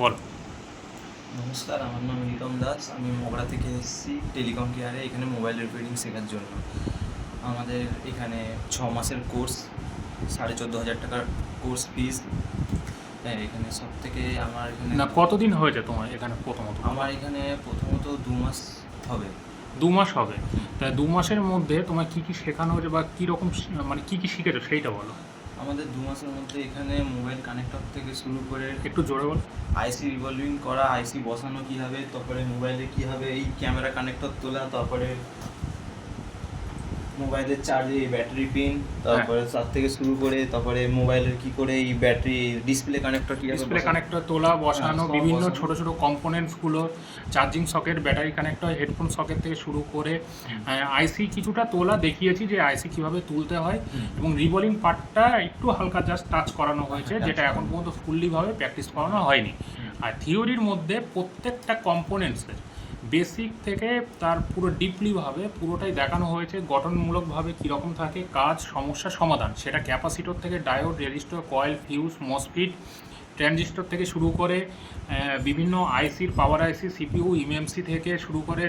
বল। নমস্কার আমার নাম রিতম দাস। আমি মোগরা থেকে এসেছি টেলিকম কেয়ারে এখানে মোবাইল রিপেয়ারিং শেখার জন্য। আমাদের এখানে ছ মাসের কোর্স সাড়ে চোদ্দ হাজার টাকার কোর্স ফিস হ্যাঁ এখানে সব থেকে আমার এখানে না কতদিন হয়েছে তোমার এখানে প্রথমত? আমার এখানে প্রথমত দু মাস হবে। দু মাস হবে? তাই দু মাসের মধ্যে তোমার কি কি শেখানো হয়েছে বা কী রকম মানে কী কী শিখেছো সেইটা বলো। আমাদের দু মাসের মধ্যে এখানে মোবাইল কানেক্টর থেকে শুরু করে একটু জোরে বল। আইসি রিভলভিং করা আইসি বসানো কীভাবে, তারপরে মোবাইলে কীভাবে এই ক্যামেরা কানেক্টর তোলা, তারপরে মোবাইলের চার্জে ব্যাটারি পিন তারপরে তার থেকে শুরু করে তারপরে মোবাইলের কি করে এই ব্যাটারি ডিসপ্লে কানেক্টর কীভাবে ডিসপ্লে কানেক্টর তোলা বসানো বিভিন্ন বসানো। ছোট ছোট কম্পোনেন্টসগুলো charging socket battery connector headphone socket থেকে শুরু করে আইসি কিছুটা তোলা দেখিয়েছি যে আইসি কীভাবে তুলতে হয় এবং রিবলিং পার্টটা একটু হালকা জাস্ট টাচ করানো হয়েছে হ্যাঁ, যেটা এখন পর্যন্ত ফুললিভাবে প্র্যাকটিস করানো হয়নি। আর থিওরির মধ্যে প্রত্যেকটা কম্পোনেন্টসের বেসিক থেকে তার পুরো ডিপলিভাবে পুরোটাই দেখানো হয়েছে গঠনমূলকভাবে কীরকম থাকে কাজ সমস্যা সমাধান। সেটা ক্যাপাসিটর থেকে diode resistor coil fuse MOSFET transistor থেকে শুরু করে বিভিন্ন আইসির পাওয়ার আইসি সিপিউ ইমএমসি থেকে শুরু করে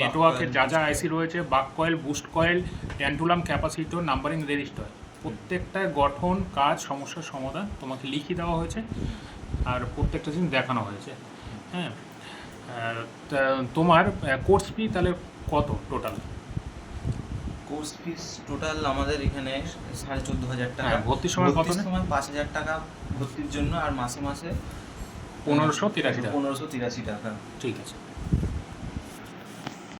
নেটওয়ার্কের যা যা আইসি রয়েছে buck coil boost coil tantalum capacitor numbering resistor প্রত্যেকটা গঠন কাজ সমস্যার সমাধান তোমাকে লিখিয়ে দেওয়া হয়েছে আর প্রত্যেকটা জিনিস দেখানো হয়েছে। হ্যাঁ? তোমার কোর্স ফি তাহলে কত টোটাল কোর্স ফিস টোটাল আমাদের এখানে সাড়ে চোদ্দ হাজার টাকা। হ্যাঁ, ভর্তির সময় কত সময় পাঁচ হাজার টাকা ভর্তির জন্য আর মাসে মাসে পনেরোশো তিরাশি টাকা। পনেরোশো তিরাশি টাকা। ঠিক আছে।